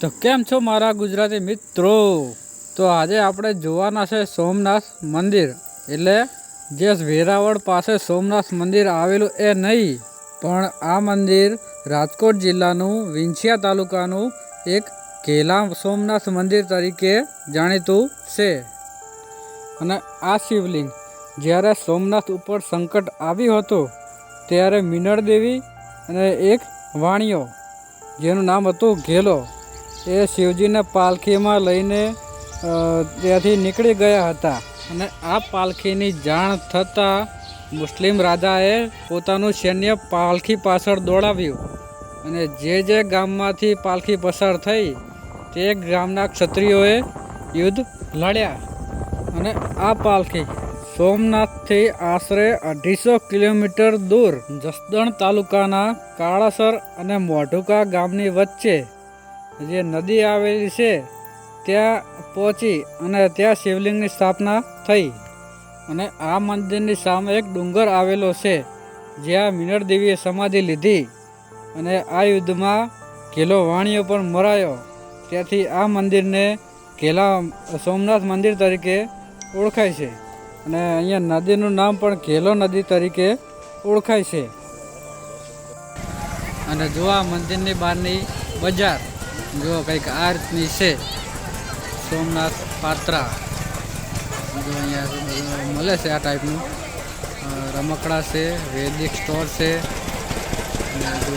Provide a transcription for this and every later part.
તો કેમ છો મારા ગુજરાતી મિત્રો? તો આજે આપણે જોવાના છે સોમનાથ મંદિર. એટલે જે વેરાવળ પાસે સોમનાથ મંદિર આવેલું એ નહીં, પણ આ મંદિર રાજકોટ જિલ્લાનું વિંછિયા તાલુકાનું એક કેલા સોમનાથ મંદિર તરીકે જાણીતું છે. અને આ શિવલિંગ જ્યારે સોમનાથ ઉપર સંકટ આવ્યું હતું, ત્યારે મિનળ દેવી અને એક વાણિયો, જેનું નામ હતું ઘેલો. એ શિવજીને પાલખીમાં લઈને ત્યાંથી નીકળી ગયા હતા. અને આ પાલખીની જાણ થતાં મુસ્લિમ રાજાએ પોતાનું સૈન્ય પાલખી પાછળ દોડાવ્યું. અને જે જે ગામમાંથી પાલખી પસાર થઈ, તે ગામના ક્ષત્રિયોએ યુદ્ધ લડ્યા. અને આ પાલખી સોમનાથથી આશરે અઢીસો કિલોમીટર દૂર જસદણ તાલુકાના કાળાસર અને મોઢુકા ગામની વચ્ચે જે નદી આવેલી છે, ત્યાં પહોંચી અને ત્યાં શિવલિંગની સ્થાપના થઈ. અને આ મંદિરની સામે એક ડુંગર આવેલો છે, જ્યાં મિનળ દેવીએ સમાધિ લીધી અને આ યુદ્ધમાં ઘેલો વાણિયો પણ મરાયો. ત્યાંથી આ મંદિરને ઘેલા સોમનાથ મંદિર તરીકે ઓળખાય છે અને અહીંયા નદીનું નામ પણ ઘેલો નદી તરીકે ઓળખાય છે. અને જો આ મંદિરની બહારની બજાર જો કંઈક આ રીતની છે. સોમનાથ પાત્રા. જો અહીંયા મળે છે આ ટાઈપનું રમકડા છે, વૈદિક સ્ટોર છે. અને જો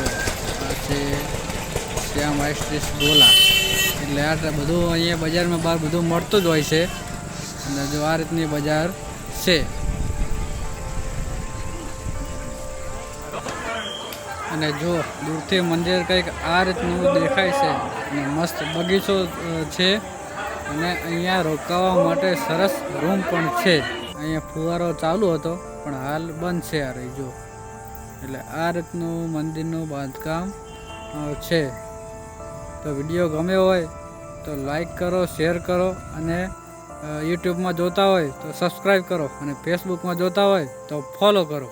આ છે શ્યામ આઈસ્ટ્રીસ ગોલા. એટલે આ બધું અહીંયા બજારમાં બહાર બધું મળતું જ હોય છે. અને જો આ રીતની બજાર છે. અને જો દૂરથી મંદિર કંઈક આ રીતનું દેખાય છે અને મસ્ત બગીચો છે અને અહીંયા રોકાવા માટે સરસ રૂમ પણ છે. અહીંયા ફુવારો ચાલુ હતો, પણ હાલ બંધ છે આ રહી જો. એટલે આ રીતનું મંદિરનું બાંધકામ છે. તો વીડિયો ગમ્યો હોય તો લાઈક કરો, શેર કરો અને યુટ્યુબમાં જોતા હોય તો સબસ્ક્રાઈબ કરો અને ફેસબુકમાં જોતા હોય તો ફોલો કરો.